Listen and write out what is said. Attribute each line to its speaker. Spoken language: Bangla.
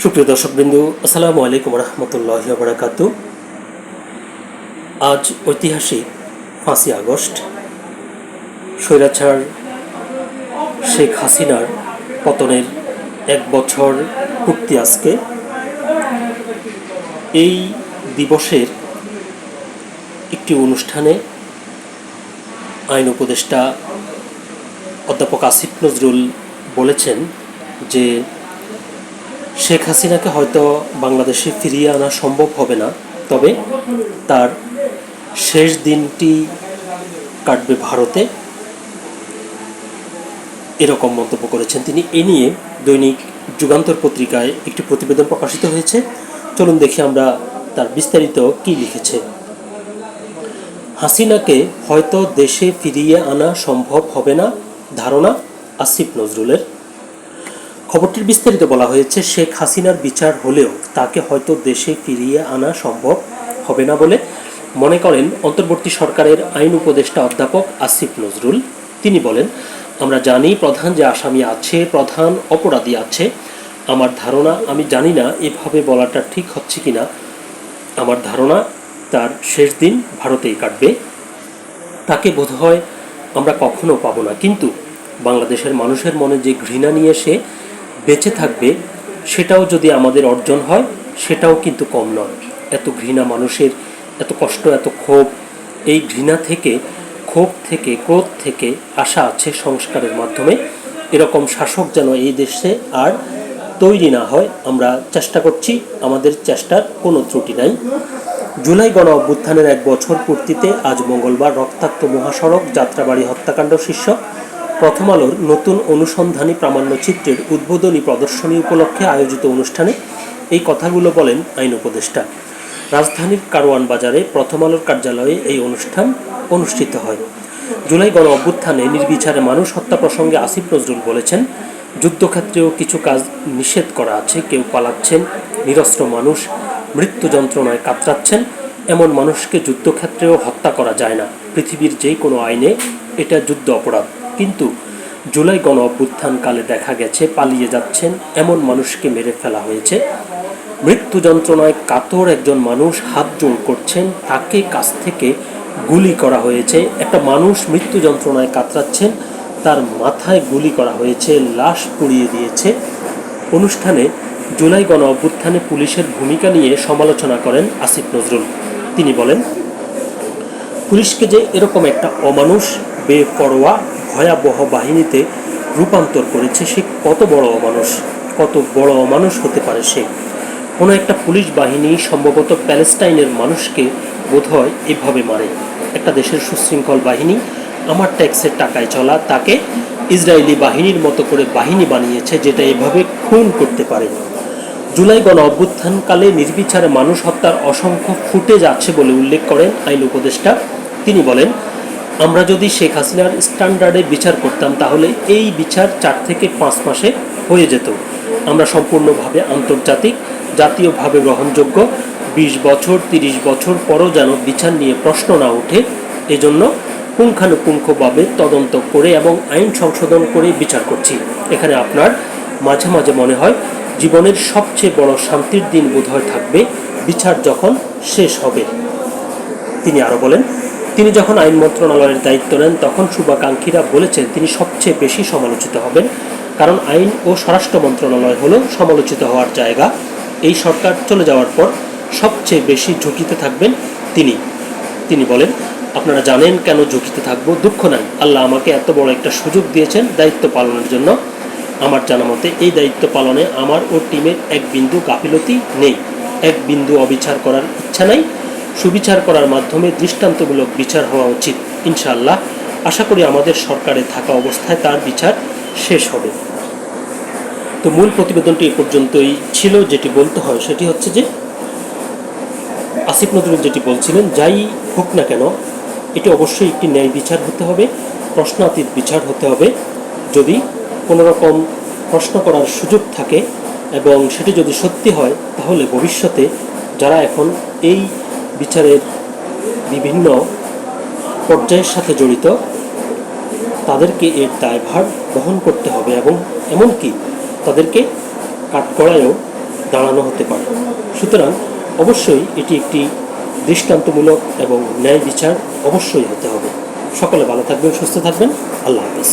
Speaker 1: সুপ্রিয় দর্শকবৃন্দু, আসসালামু আলাইকুম রহমতুল্লাহ বারাকাত আজ ঐতিহাসিক পাঁচই আগস্ট, স্বৈরাচার শেখ হাসিনার পতনের এক বছর পূর্তি আজকে। এই দিবসের একটি অনুষ্ঠানে আইন উপদেষ্টা অধ্যাপক আসিফ নজরুল বলেছেন যে শেখ হাসিনাকে হয়তো বাংলাদেশে ফিরিয়ে আনা সম্ভব হবে না, তবে তার শেষ দিনটি কাটবে ভারতে। এরকম মন্তব্য করেছেন তিনি। এ নিয়ে দৈনিক যুগান্তর পত্রিকায় একটি প্রতিবেদন প্রকাশিত হয়েছে। চলুন দেখি আমরা তার বিস্তারিত কি লিখেছে। হাসিনাকে হয়তো দেশে ফিরিয়ে আনা সম্ভব হবে না, ধারণা আসিফ নজরুলের। খবরটির বিস্তারিত বলা হয়েছে, শেখ হাসিনার বিচার হলেও তাকে হয়তো দেশে ফিরিয়ে আনা সম্ভব হবে না বলে মনে করেন অন্তর্বর্তী সরকারের আইন উপদেষ্টা অধ্যাপক আসিফ নজরুল। তিনি বলেন, আমরা জানি প্রধান যে আসামি আছে, প্রধান অপরাধী আছে। আমার ধারণা, আমি জানি না এভাবে বলাটা ঠিক হচ্ছে কিনা। আমার ধারণা, তার শেষ দিন ভারতেই কাটবে। তাকে বোধহয় আমরা কখনো পাবো না। কিন্তু বাংলাদেশের মানুষের মনে যে ঘৃণা নিয়ে সে বেঁচে থাকবে, সেটাও যদি আমাদের অর্জন হয়, সেটাও কিন্তু কম নয়। এত ঘৃণা মানুষের, এত কষ্ট, এত ক্ষোভ, এই ঘৃণা থেকে, ক্ষোভ থেকে, ক্রোধ থেকে আশা আছে সংস্কারের মাধ্যমে। এরকম শাসক যেন এই দেশে আর তৈরি না হয়, আমরা চেষ্টা করছি, আমাদের চেষ্টার কোনো ত্রুটি নাই। জুলাই গণ অভ্যুত্থানের এক বছর পূর্তিতে আজ মঙ্গলবার রক্তাক্ত মহাসড়ক, যাত্রাবাড়ি হত্যাকাণ্ড শীর্ষক প্রথম আলোর নতুন অনুসন্ধানী প্রামাণ্যচিত্রের উদ্বোধনী প্রদর্শনী উপলক্ষে আয়োজিত অনুষ্ঠানে এই কথাগুলো বলেন আইন উপদেষ্টা। রাজধানীর কারওয়ান বাজারে প্রথম আলোর কার্যালয়ে এই অনুষ্ঠান অনুষ্ঠিত হয়। জুলাই গণ অভ্যুত্থানে নির্বিচারে মানুষ হত্যা প্রসঙ্গে আসিফ নজরুল বলেছেন, যুদ্ধক্ষেত্রেও কিছু কাজ নিষেধ করা আছে, কেউ পালাচ্ছেন, নিরস্ত্র মানুষ, মৃত্যু যন্ত্রণায় কাতরাচ্ছেন, এমন মানুষকে যুদ্ধক্ষেত্রেও হত্যা করা যায় না। পৃথিবীর যে কোনো আইনে এটা যুদ্ধ অপরাধ। কিন্তু জুলাই গণ অভ্যুত্থানকালে দেখা গেছে, পালিয়ে যাচ্ছেন এমন মানুষকে মেরে ফেলা হয়েছে। মৃত্যু যন্ত্রণায় কাতর একজন মানুষ হাত জোড় করছেন, তাকে কাছ থেকে গুলি করা হয়েছে। একটা মানুষ মৃত্যু যন্ত্রণায় কাতরাচ্ছেন, তার মাথায় গুলি করা হয়েছে, লাশ পুড়িয়ে দিয়েছে। অনুষ্ঠানে জুলাই গণ অভ্যুত্থানে পুলিশের ভূমিকা নিয়ে সমালোচনা করেন আসিফ নজরুল। তিনি বলেন, পুলিশকে যে এরকম একটা অমানুষ বেপরোয়া, ভয়াবহ বাহিনীতে রূপান্তর করেছে সে কত বড় অমানুষ, কত বড় অমানুষ হতে পারে সে? কোনো একটা পুলিশ বাহিনী সম্ভবত প্যালেস্টাইনের মানুষকে বোধহয় এভাবে মারে। একটা দেশের সুশৃঙ্খল বাহিনী, আমার ট্যাক্সের টাকায় চলা, তাকে ইসরায়েলি বাহিনীর মতো করে বাহিনী বানিয়েছে যেটা এভাবে খুন করতে পারে। জুলাই গণ অভ্যুত্থানকালে নির্বিচারে মানুষ হত্যার অসংখ্য ফুটেজ আছে বলে উল্লেখ করেন আইন উপদেষ্টা। তিনি বলেন আমরা যদি শেখ হাসিনার স্ট্যান্ডার্ডে বিচার করতাম, তাহলে এই বিচার চার থেকে পাঁচ মাসে হয়ে যেত। আমরা সম্পূর্ণভাবে আন্তর্জাতিক, জাতীয়ভাবে গ্রহণযোগ্য, বিশ বছর, তিরিশ বছর পরও যেন বিচার নিয়ে প্রশ্ন না ওঠে, এজন্য পুঙ্খানুপুঙ্খভাবে তদন্ত করে এবং আইন সংশোধন করে বিচার করছি। এখানে আপনার মাঝে মাঝে মনে হয় জীবনের সবচেয়ে বড় শান্তির দিন বোধহয় থাকবে, বিচার যখন শেষ হবে। তিনি আরও বলেন তিনি যখন আইন মন্ত্রণালয়ের দায়িত্ব নেন, তখন শুভাকাঙ্ক্ষীরা বলেছেন তিনি সবচেয়ে বেশি সমালোচিত হবেন, কারণ আইন ও স্বরাষ্ট্র মন্ত্রণালয় হলো সমালোচিত হওয়ার জায়গা। এই সরকার চলে যাওয়ার পর সবচেয়ে বেশি ঝুঁকিতে থাকবেন তিনি। তিনি বলেন, আপনারা জানেন কেন ঝুঁকিতে থাকব? দুঃখ নাই। আল্লাহ আমাকে এত বড় একটা সুযোগ দিয়েছেন দায়িত্ব পালনের জন্য। আমার জানা মতে এই দায়িত্ব পালনে আমার ও টিমের এক বিন্দু গাফিলতি নেই। এক বিন্দু অবিচার করার ইচ্ছা নাই। সুবিচার করার মাধ্যমে দৃষ্টান্তমূলক বিচার হওয়া উচিত। ইনশাআল্লাহ, আশা করি আমাদের সরকারে থাকা অবস্থায় তার বিচার শেষ হবে। তো মূল প্রতিবেদনটি এ পর্যন্তই ছিল, যেটি বলতে হয় সেটি হচ্ছে যে, আসিফ নজরুল যেটি বলছিলেন, যাই হোক না কেন, এটি অবশ্যই একটি ন্যায় বিচার হতে হবে, প্রশ্নাতীত বিচার হতে হবে। যদি কোনো রকম প্রশ্ন করার সুযোগ থাকে এবং সেটি যদি সত্যি হয়, তাহলে ভবিষ্যতে যারা এখন এই বিচারের বিভিন্ন পর্যায়ের সাথে জড়িত, তাদেরকে এর দায়ভার বহন করতে হবে এবং এমনকি তাদেরকে কাঠগড়ায়ও দাঁড়ানো হতে পারে। সুতরাং অবশ্যই এটি একটি দৃষ্টান্তমূলক এবং ন্যায় বিচার অবশ্যই হতে হবে। সকলে ভালো থাকবেন, সুস্থ থাকবেন। আল্লাহ হাফিজ।